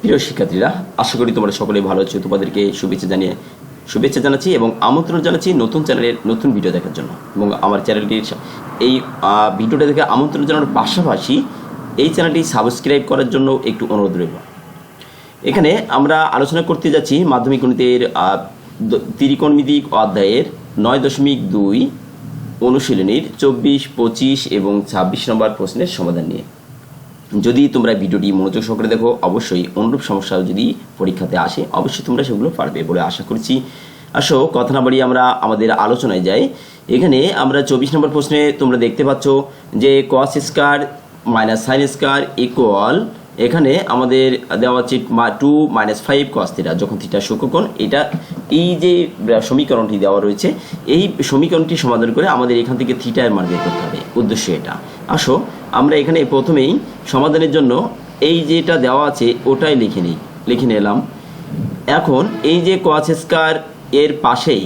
প্রিয় শিক্ষার্থীরা, আশা করি তোমরা সকলেই ভালো আছো। তোমাদেরকে শুভেচ্ছা জানিয়ে শুভেচ্ছা জানাচ্ছি এবং আমন্ত্রণ জানাচ্ছি নতুন চ্যানেলের নতুন ভিডিও দেখার জন্য। এবং আমার চ্যানেলটির এই ভিডিওটা দেখে আমন্ত্রণ জানানোর পাশাপাশি এই চ্যানেলটি সাবস্ক্রাইব করার জন্য একটু অনুরোধ রইল। এখানে আমরা আলোচনা করতে যাচ্ছি মাধ্যমিক গণিতের ত্রিকোণমিতিক অধ্যায়ের নয় দশমিক দুই অনুশীলনীর চব্বিশ, পঁচিশ এবং ছাব্বিশ নম্বর প্রশ্নের সমাধান নিয়ে। যদি তোমরা ভিডিওটি মনোযোগ সহকারে দেখো, অবশ্যই অনুরূপ সমস্যা যদি পরীক্ষাতে আসে, অবশ্যই তোমরা সেগুলো পারবে বলে আশা করছি। আসো, কথা না বাড়িয়ে আমরা আমাদের আলোচনায় যাই। এখানে আমরা চব্বিশ নম্বর প্রশ্নে তোমরা দেখতে পাচ্ছ যে cos square minus sine square equal এখানে আমাদের দেওয়া হচ্ছে two minus five cos theta যখন থিটা সূক্ষ্মকোণ, এটা এই যে সমীকরণটি দেওয়া রয়েছে, এই সমীকরণটি সমাধান করে আমাদের এখান থেকে থিটার মান বের করতে হবে। উদ্দেশ্য এটা। আসো আমরা এখানে প্রথমেই সমাধানের জন্য এই যেটা দেওয়া আছে ওটাই লিখে নিই, লিখে নিলাম। এখন এই যে কস স্কার এর পাশেই,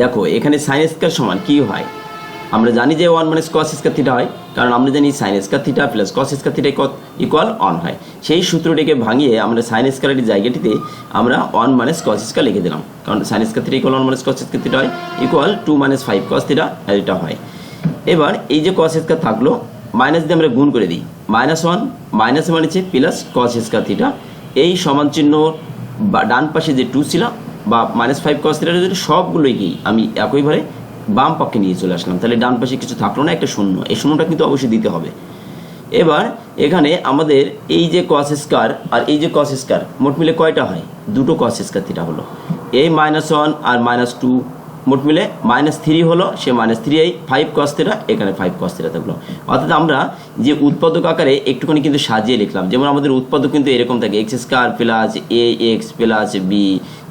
দেখো, এখানে সাইন স্কার সমান কি হয়? আমরা জানি যে ওয়ান মানে কস স্কার থিটা হয়, কারণ আমরা জানি sine square theta plus cos square theta equal one হয়। সেই সূত্রটিকে ভাঙিয়ে আমরা সাইন স্কারের জায়গাটিতে আমরা ওয়ান মাইনাস কস স্কার লিখে দিলাম। কারণ sine square theta equal one minus cos square theta হয় equal two minus five cos theta এটা হয়। এবার এই যে কস স্কার থাকল মাইনাস দিয়ে আমরা গুণ করে দিই। মাইনাস ওয়ান মাইনাস মানে হচ্ছে প্লাস কস স্কার থিটা এই সমান চিহ্ন বা ডান পাশে যে টু ছিল, বা মাইনাস ফাইভ কস থিটা সবগুলোকেই আমি একইভাবে বাম পক্ষে নিয়ে চলে আসলাম। তাহলে ডান পাশে কিছু থাকল না, একটা শূন্য। এই শূন্যটা কিন্তু অবশ্যই দিতে হবে। এবার এখানে আমাদের এই যে কস স্কার আর এই যে কস স্কার মোট মিলে কয়টা হয়? দুটো কস স্কার থিটা হলো। এই মাইনাস ওয়ান আর মাইনাস টু মোট মিলে মাইনাস থ্রি হলো, সে মাইনাস থ্রি এই ফাইভ কস এখানে ফাইভ কস থাকল। অর্থাৎ আমরা যে উৎপাদক আকারে একটুখানি কিন্তু সাজিয়ে লিখলাম, যেমন আমাদের উৎপাদক কিন্তু এরকম থাকে x square plus a x plus b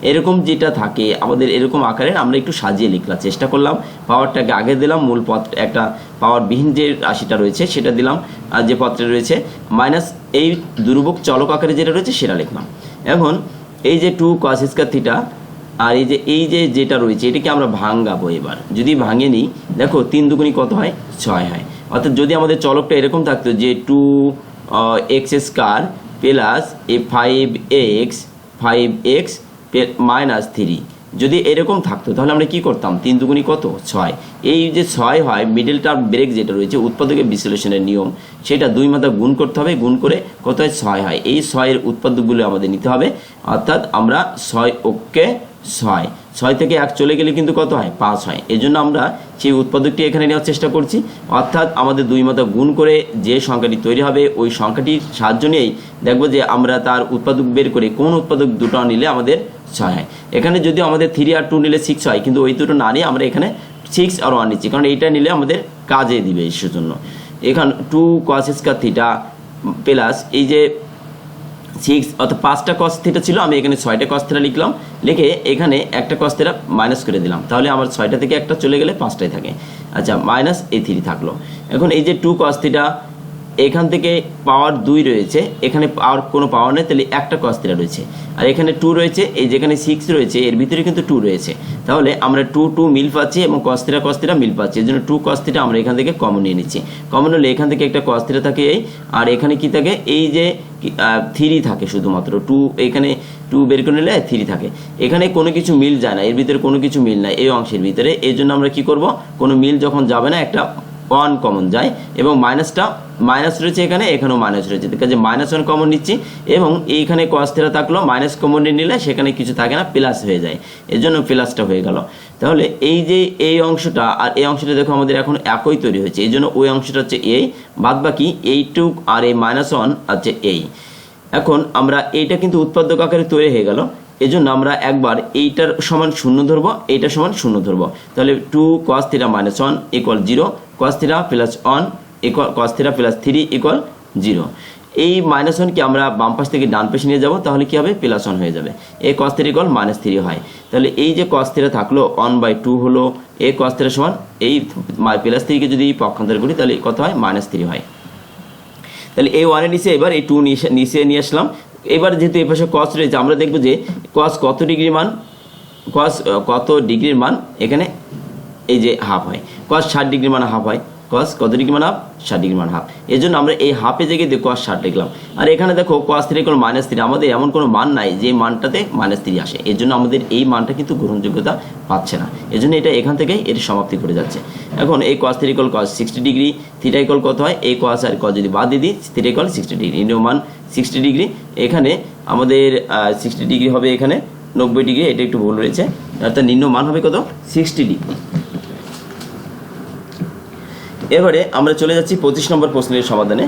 এরকম যেটা থাকে, আমাদের এরকম আকারে আমরা একটু সাজিয়ে লিখলাম, চেষ্টা করলাম পাওয়ারটাকে আগে দিলাম, মূল পথ, একটা পাওয়ারবিহীন যে রাশিটা রয়েছে, সেটা দিলাম, আর যে পত্রে রয়েছে মাইনাস এই দুর্ভোগ চলক আকারে যেটা রয়েছে, সেটা লিখলাম। এখন এই যে টু কস স্কোয়ার থিটা আর এই যে এই যে যেটা রয়েছে, এটাকে আমরা ভাঙাবো এবার। যদি ভাঙে নিই দেখো, তিন দুগুণি কত হয়? ছয় হয়। অর্থাৎ যদি আমাদের চলকটা এরকম থাকতো যে two x square plus a five x five x minus three যদি এরকম থাকতো, তাহলে আমরা কি করতাম? তিন দুগুণি কত? ছয়। এই যে ছয় হয় মিডল টার্ম ব্রেক যেটা রয়েছে, উৎপাদকের বিশ্লেষণের নিয়ম, সেটা দুই মাথা গুণ করতে হবে, গুণ করে কত হয়? ছয় হয়। এই ছয়ের উৎপাদকগুলো আমাদের নিতে হবে। অর্থাৎ আমরা ছয় ওকে ছয়। ছয় থেকে এক চলে গেলে কিন্তু কত হয়? পাঁচ হয়। এই জন্য আমরা সেই উৎপাদকটি এখানে নেওয়ার চেষ্টা করছি, অর্থাৎ আমাদের দুই মাথা গুণ করে যে সংখ্যাটি তৈরি হবে, ওই সংখ্যাটির সাহায্য নিয়েই দেখব যে আমরা তার উৎপাদক বের করে কোন উৎপাদক দুটো নিলে আমাদের ছয় হয়। এখানে যদি আমাদের থ্রি আর টু নিলে সিক্স হয়, কিন্তু ওই দুটো না নিয়ে আমরা এখানে সিক্স আর ওয়ান নিচ্ছি, কারণ এইটা নিলে আমাদের কাজে দিবে সেজন্য এখান টু কস থিটা প্লাস এই যে সিক্স অর্থাৎ পাঁচটা কস থিটা ছিল, আমি এখানে ছয়টা কস থিটা লিখলাম, লিখে এখানে একটা কস থিটা মাইনাস করে দিলাম। তাহলে আমার ছয়টা থেকে একটা চলে গেলে পাঁচটাই থাকে। আচ্ছা মাইনাস এই থ্রি থাকল। এখন এই যে টু কস থিটা এখান থেকে পাওয়ার দুই রয়েছে, এখানে পাওয়ার কোনো পাওয়ার নেই, তাহলে একটা কস থিটা রয়েছে। আর এখানে টু রয়েছে, এই যেখানে সিক্স রয়েছে, এর ভিতরে কিন্তু টু রয়েছে। তাহলে আমরা টু টু মিল পাচ্ছি এবং কস্তিরা কস্তিরা মিল পাচ্ছি। এই জন্য টু কস্তিটা আমরা এখান থেকে কমন নিয়ে নিচ্ছি। কমন হলে এখান থেকে একটা কস্তিরা থাকে এই, আর এখানে কি থাকে? এই যে থ্রি থাকে শুধুমাত্র। টু এখানে টু বের করে নিলে থ্রি থাকে। এখানে কোনো কিছু মিল যায় না, এর ভিতরে কোনো কিছু মিল নাই এই অংশের ভিতরে। এই জন্য আমরা কি করব? কোনো মিল যখন যাবে না, একটা ওয়ান কমন যায় এবং মাইনাসটা মাইনাস রয়েছে এখানে, এখানেও মাইনাস রয়েছে। ঠিক আছে মাইনাস ওয়ান কমন নিচ্ছি এবং এইখানে কস থিটা থাকল, মাইনাস কমন নিলে সেখানে কিছু থাকে না প্লাস হয়ে যায়। এর জন্য প্লাসটা হয়ে গেল। তাহলে এই যে এই অংশটা আর এই অংশটা দেখো আমাদের এখন একই তৈরি হয়েছে। এই জন্য ওই অংশটা হচ্ছে এই, বাদ বাকি এইটুক আর এই মাইনাস ওয়ান হচ্ছে এই। এখন আমরা এইটা কিন্তু উৎপাদক আকারে তৈরি হয়ে গেল। এজন্য আমরা একবার এইটার সমান শূন্য ধরবো, এইটার সমান শূন্য ধরবো। তাহলে two cos theta minus one equal zero cos theta plus one equal cos theta plus three equal zero এই মাইনাস ওয়ানকে আমরা বাম পাশ থেকে ডান পাশে নিয়ে যাব, তাহলে কি হবে? প্লাস ওয়ান হয়ে যাবে। এই cos three equal minus three হয়। তাহলে এই যে কস থিটা থাকল ওয়ান বাই টু হলো এই কস থিটা সমান এই প্লাস থ্রিকে যদি পক্ষান্তর করি তাহলে কত হয়? মাইনাস থ্রি হয়। তাহলে এই ওয়ানের নিচে এবার এই টু নিচে নিয়ে আসলাম। এবার যেহেতু এই পাশে কস রয়েছে, আমরা দেখব যে কস কত ডিগ্রি মান? কস কত ডিগ্রির মান এখানে এই যে হাফ হয়। কস ষাট ডিগ্রি মান হাফ হয়। কস কত ডিগ্রি মান হাফ ষাট ডিগ্রি মান হাফ এই জন্য আমরা এই হাফে জায়গায় দিয়ে কস ষাট লিখলাম। আর এখানে দেখো কস থ্রি কোনো মাইনাস থ্রি আমাদের এমন কোনো মান নাই যে মানটাতে মাইনাস থ্রি আসে। এর জন্য আমাদের এই মানটা কিন্তু গ্রহণযোগ্যতা পাচ্ছে না। এই জন্য এটা এখান থেকে এর সমাপ্তি করে যাচ্ছে। এখন এই কস থ্রি কল কস সিক্সটি ডিগ্রি থ্রিটা ইকল কত হয়? এই কস আর কস যদি বাদ দিয়ে দিই থ্রি ইকল সিক্সটি ডিগ্রি ইন্ডিয় মান সিক্সটি ডিগ্রি এখানে আমাদের সিক্সটি ডিগ্রি হবে এখানে, নব্বই ডিগ্রি এটা একটু ভুল রয়েছে। অর্থাৎ নিম্ন মান হবে কত? সিক্সটি ডিগ্রি এবারে আমরা চলে যাচ্ছি পঁচিশ নম্বর প্রশ্নের সমাধানে।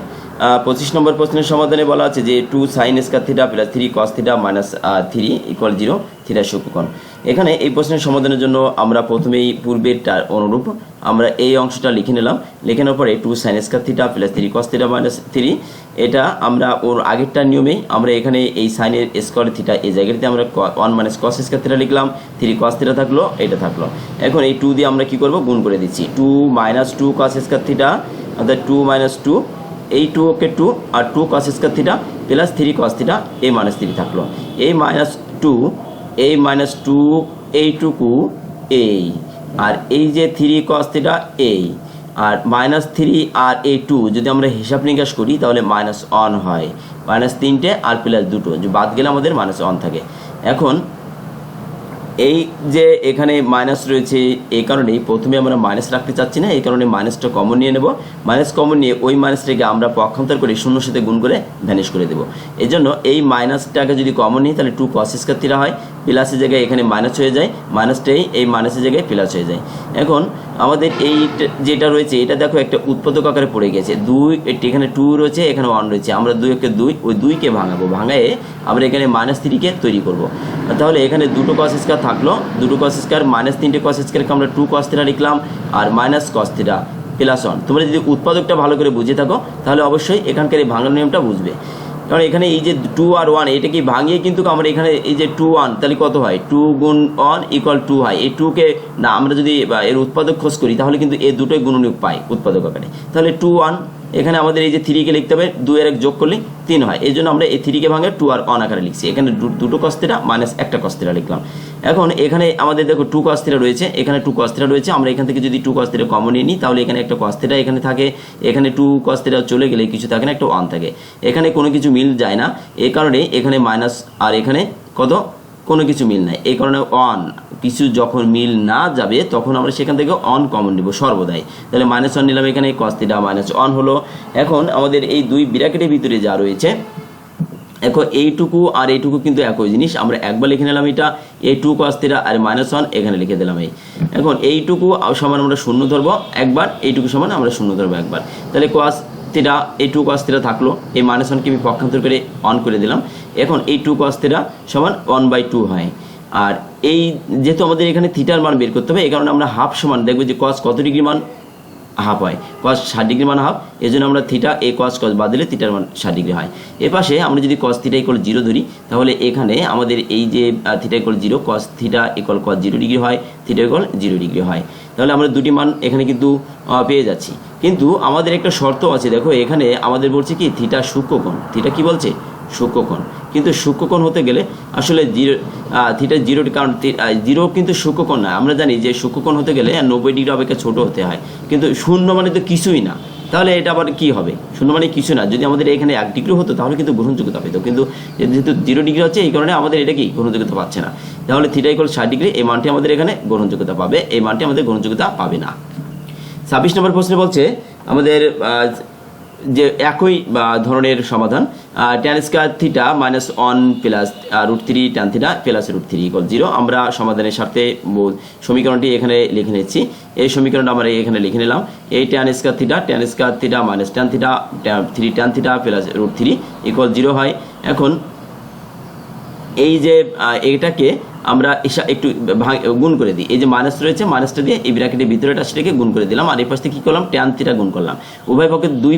পঁচিশ নম্বর প্রশ্নের সমাধানে বলা আছে যে two sine square theta plus three cos theta minus three equal zero theta শুক্রকোণ এখানে এই প্রশ্নের সমাধানের জন্য আমরা প্রথমেই পূর্বেরটার অনুরূপ আমরা এই অংশটা লিখে নিলাম। লিখে নেওয়ার পরে two sine square theta plus three cos theta minus three এটা আমরা ওর আগেরটার নিয়মেই আমরা এখানে এই সাইনের স্কোয়ার থিটা এই জায়গাটিতে আমরা one minus cos square theta লিখলাম থ্রি কস থিটা থাকল, এটা থাকল। এখন এই টু দিয়ে আমরা কি করব? গুণ করে দিচ্ছি। Two minus two cos square theta অর্থাৎ টু মাইনাস টু এই টু ওকে টু আর two cos square theta plus three cos theta এই মাইনাস থ্রি থাকল। এই মাইনাস টু এই মাইনাস টু এই এইটুকু এই আর এই যে থ্রি কস থিটা এই আর মাইনাস থ্রি আর এই টু যদি আমরা হিসাব নিকাশ করি, তাহলে মাইনাস ওয়ান হয়। মাইনাস তিনটে আর প্লাস দুটো। বাদ গেলে আমাদের মাইনাস ওয়ান থাকে। এখন এই যে এখানে মাইনাস রয়েছে, এই কারণেই প্রথমে আমরা মাইনাস রাখতে চাচ্ছি না, এই কারণে মাইনাসটা কমন নিয়ে নেব। মাইনাস কমন নিয়ে ওই মাইনাসটাকে আমরা পক্ষান্তর করে শূন্যর সাথে গুণ করে ভ্যানিশ করে দেবো। এই জন্য এই মাইনাসটাকে যদি কমন নিই, তাহলে টু কস থিরা হয়। প্লাসের জায়গায় এখানে মাইনাস হয়ে যায় মাইনাসটাই এই মাইনাসের জায়গায় প্লাস হয়ে যায়। এখন আমাদের এই যেটা রয়েছে, এটা দেখো একটা উৎপাদক আকারে পড়ে গেছে। দুই এটি এখানে টু রয়েছে, এখানে ওয়ান রয়েছে। আমরা দুই একে দুই, ওই দুইকে ভাঙাবো। ভাঙায়ে আমরা এখানে মাইনাস থ্রিকে তৈরি করব। তাহলে এখানে দুটো কস স্কোয়ার থাকল। দুটো কস স্কোয়ার মাইনাস তিনটে কস স্কোয়ারকে আমরা টু কস থিটা লিখলাম, আর minus cos theta plus one তোমরা যদি উৎপাদকটা ভালো করে বুঝে থাকো, তাহলে অবশ্যই এখানকার এই ভাঙার নিয়মটা বুঝবে। কারণ এখানে এই যে টু আর ওয়ান এটা কি ভাঙিয়ে কিন্তু আমরা এখানে এই যে টু ওয়ান তাহলে কত হয়? টু গুণ ওয়ান ইকুয়াল টু হয়। এই টুকে না, আমরা যদি এর উৎপাদক খোঁজ করি, তাহলে কিন্তু এই দুটোই গুণনীয়ক পাই উৎপাদক আকারে। তাহলে টু ওয়ান এখানে আমাদের এই যে থ্রিকে লিখতে হবে দু আর এক যোগ করলে তিন হয়। এই জন্য আমরা এই থ্রিকে ভাঙে টু আর ওয়ান আকারে লিখছি। এখানে দুটো কস্তিটা মাইনাস একটা কস্তিটা লিখলাম। এখন এখানে আমাদের দেখো টু কস্তিরা রয়েছে, এখানে টু কস্তিরা রয়েছে, আমরা এখান থেকে যদি টু কস্তিরা কমন নিই, তাহলে এখানে একটা কস্তিরা এখানে থাকে, এখানে টু কস্তিরা চলে গেলে কিছু থাকে না, একটা ওয়ান থাকে। এখানে কোনো কিছু মিল যায় না এই কারণে এখানে মাইনাস আর এখানে কত? কোনো কিছু মিল নাই। এই কারণে অন কিছু যখন মিল না যাবে, তখন আমরা সেখান থেকে অন কমন নিব সর্বদাই। তাহলে মাইনাস ওয়ান নিলাম এখানে কস্তিটা মাইনাস ওয়ান হলো। এখন আমাদের এই দুই ব্র্যাকেটের ভিতরে যা রয়েছে এখন এইটুকু আর এইটুকু কিন্তু একই জিনিস। আমরা একবার লিখে নিলাম এটা এই টু কস্তিরা আর মাইনাস ওয়ান এখানে লিখে দিলাম এই। এখন এইটুকু সমান আমরা শূন্য ধরবো, একবার এইটুকু সমান আমরা শূন্য ধরবো একবার। তাহলে কস থিটা এই টু কস থিটা থাকল, এই মাইনাস ওয়ানকে আমি পক্ষান্তর করে অন করে দিলাম। এখন এই টু কস থিটা সমান ওয়ান বাই টু হয়। আর এই যেহেতু আমাদের এখানে থিটার মান বের করতে হবে, এই কারণে আমরা হাফ সমান, দেখব যে কস কত ডিগ্রি মান? হাফ হয়। কস ষাট ডিগ্রি মান হাফ এই জন্য আমরা থিটা এ কস কস বাদ দিলে থিটার মান ষাট ডিগ্রি হয়। এ পাশে আমরা যদি কস থিটা ইকল জিরো ধরি, তাহলে এখানে আমাদের এই যে theta equal zero cos theta equal cos zero degree হয় থিটা ইকল জিরো ডিগ্রি হয়। তাহলে আমরা দুটি মান এখানে কিন্তু পেয়ে যাচ্ছি। কিন্তু আমাদের একটা শর্ত আছে, দেখো এখানে আমাদের বলছে কি থিটা সূক্ষ্মকোণ। থিটা কি বলছে? সূক্ষ্মকোণ। কিন্তু সূক্ষ্মকোণ হতে গেলে আসলে জিরো থিটা জিরো কারণ জিরো কিন্তু সূক্ষ্মকোণ না আমরা জানি যে সূক্ষ্মকোণ হতে গেলে নব্বই ডিগ্রি অপেক্ষা ছোট হতে হয়। কিন্তু শূন্য মানে তো কিছুই না। তাহলে এটা আবার কি হবে? শূন্য মানে কিছু না। যদি আমাদের এখানে এক ডিগ্রি হতো, তাহলে কিন্তু গ্রহণযোগ্যতা পেত। কিন্তু যেহেতু জিরো ডিগ্রি হচ্ছে, এই কারণে আমাদের এটা কি? গ্রহণযোগ্যতা পাচ্ছে না। তাহলে থিটা ইকল ষাট ডিগ্রি, এই মানটি আমাদের এখানে গ্রহণযোগ্যতা পাবে। এই মানটি আমাদের গ্রহণযোগ্যতা পাবে না। ছাব্বিশ নম্বর প্রশ্নে বলছে, আমাদের যে একই ধরনের সমাধান tan square theta minus one plus root three tan theta plus root three equal zero আমরা সমাধানের স্বার্থে সমীকরণটি এখানে লিখে নিচ্ছি। এই সমীকরণটা আমরা এখানে লিখে নিলাম। এই tan square theta tan square theta minus tan theta three tan theta plus root three equal zero হয়। এখন, এই যে এটাকে আমরা এসা একটু গুণ করে দিই। এই যে মাইনাস রয়েছে মাইনাসটা দিয়ে এই ব্র্যাকেটের ভিতরেটা সেটাকে গুণ করে দিলাম। আর এই পাশ থেকে কী করলাম? ট্যান থিটা গুণ করলাম। উভয় পক্ষে দুই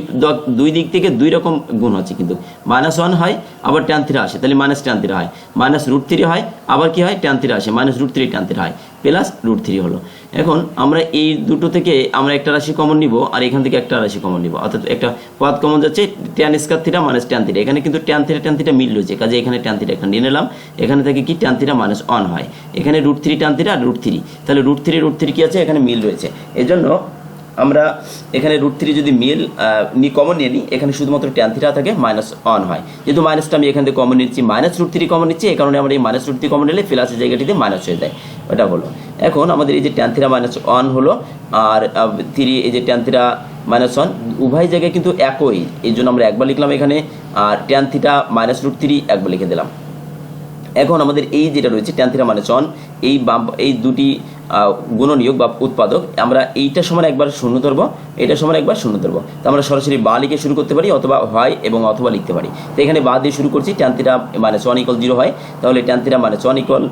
দুই দিক থেকে দুই রকম গুণ হচ্ছে কিন্তু। মাইনাস ওয়ান হয়, আবার ট্যান থিটা আসে। তাহলে মাইনাস ট্যান থিটা হয়। মাইনাস রুট থ্রি হয়, আবার কি হয়? ট্যান থিটা আসে। Minus root three tan theta হয়। প্লাস রুট থ্রি হলো। এখন আমরা এই দুটো থেকে আমরা একটা রাশি কমন নিব আর এখান থেকে একটা রাশি কমন নিব। অর্থাৎ একটা পদ কমন যাচ্ছে tan square theta minus tan theta এখানে কিন্তু ট্যান থিটা ট্যান থিটা মিল রয়েছে, কাজে এখানে ট্যান থিটা এখানে নিয়ে নিলাম। এখানে থেকে কি ট্যান থিটা মাইনাস ওয়ান হয়। এখানে রুট থ্রি ট্যান থিটা আর রুট থ্রি তাহলে রুট থ্রি রুট থ্রি কি আছে? এখানে মিল রয়েছে। এই জন্য আমরা এখানে রুট থ্রি যদি মিল নি কমন নিয়ে নিই এখানে শুধুমাত্র ট্যান থিটা থাকে মাইনাস ওয়ান হয়। যেহেতু মাইনাসটা আমি এখান থেকে কমন নিচ্ছি মাইনাস রুট থ্রি কমন নিচ্ছি, এই কারণে আমরা এই মাইনাস রুট থ্রি কমন নিলে প্লাসের জায়গাটিতে মাইনাস হয়ে যায়। ওটা হলো। এখন আমাদের এই যে ট্যান থিটা মাইনাস ওয়ান হলো, আর থ্রি এই যে ট্যান থিটা মাইনাস ওয়ান উভয় জায়গায় কিন্তু একই। এই জন্য আমরা একবার লিখলাম এখানে, আর tan theta minus root three একবার লিখে দিলাম। এখন আমাদের এই যেটা রয়েছে ট্যান মানে চন, এই বা এই দুটি গুণনীয়োগ বা উৎপাদক, আমরা এইটা সমান একবার শূন্য ধরব এটা সমান একবার শূন্য ধরব। তো আমরা সরাসরি বা লিখে শুরু করতে পারি অথবা হয় এবং অথবা লিখতে পারি। তো এখানে বা দিয়ে শুরু করছি ট্যান মানে চন ইকল জিরো হয়। তাহলে ট্যান মানে চন ইকল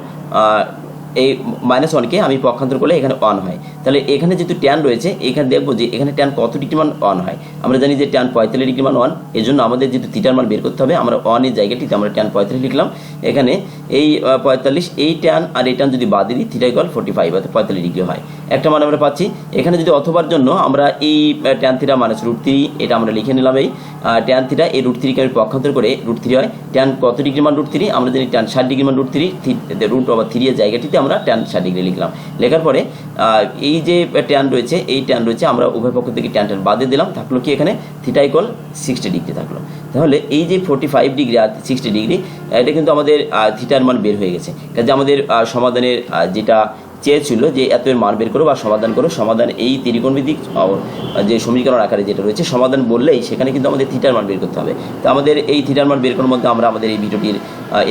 এই মাইনাস ওয়ানকে আমি পক্ষান্তর করলে এখানে ওয়ান হয়। তাহলে এখানে যেহেতু ট্যান রয়েছে, এখানে দেখব যে এখানে ট্যান কত ডিগ্রি মান ওয়ান হয়। আমরা জানি যে ট্যান পঁয়তাল্লিশ ডিগ্রি মান ওয়ান এই জন্য আমাদের যেহেতু থিটার মান বের করতে হবে, আমরা ওয়ানের জায়গাটিতে আমরা ট্যান পঁয়তাল্লিশ লিখলাম। এখানে এই পঁয়তাল্লিশ, এই ট্যান আর এই ট্যান যদি বাদ দিই থিটা ইকল ফোর্টি ফাইভ অর্থাৎ পঁয়তাল্লিশ ডিগ্রি হয়। একটা মান আমরা পাচ্ছি। এখানে যদি অথবার জন্য আমরা এই tan theta minus root three এটা আমরা লিখে নিলাম এই ট্যান থিটা এই রুট থ্রিকে আমি পক্ষান্তর করে রুট থ্রি হয়। ট্যান কত ডিগ্রি মান রুট থ্রি আমরা জানি ট্যান ষাট ডিগ্রি মান রুট থ্রি রুট অবা থ্রি এর জায়গাটিতে আমরা ট্যান ষাট ডিগ্রি লিখলাম। লেখার পরে এই যে ট্যান রয়েছে, এই ট্যান রয়েছে, আমরা উভয় পক্ষ থেকে ট্যান ট্যান বাদে দিলাম। থাকল কি এখানে? থিটাইকল সিক্সটি ডিগ্রি থাকল। তাহলে এই যে ফোর্টি ফাইভ ডিগ্রি আর সিক্সটি ডিগ্রি এটা কিন্তু আমাদের থিটার মান বের হয়ে গেছে। কাজে আমাদের সমাধানের যেটা চেয়েছিল যে এত এর মান বের করো বা সমাধান করো সমাধান এই ত্রিকোণমিতিক আহ, যে সমীকরণ আকারে যেটা রয়েছে সমাধান বললেই সেখানে কিন্তু আমাদের থিটার মান বের করতে হবে। তো আমাদের এই থিটার মান বের করার মধ্যে আমরা আমাদের এই ভিডিওটির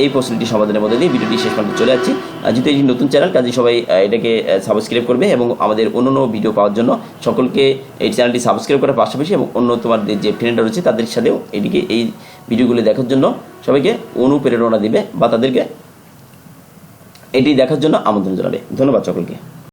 এই প্রশ্নটি সমাধানের মধ্যে দিয়ে ভিডিওটি শেষ পর্যন্ত চলে যাচ্ছি। যেহেতু এটি নতুন চ্যানেল কাজে সবাই এটাকে সাবস্ক্রাইব করবে এবং আমাদের অন্য অন্য ভিডিও পাওয়ার জন্য সকলকে এই চ্যানেলটি সাবস্ক্রাইব করার পাশাপাশি এবং অন্য তোমাদের যে ফ্রেন্ডরা রয়েছে তাদের সাথেও এটিকে এই ভিডিওগুলো দেখার জন্য সবাইকে অনুপ্রেরণা দিবে বা তাদেরকে এটি দেখার জন্য আমন্ত্রণ জানাবে। ধন্যবাদ সকলকে।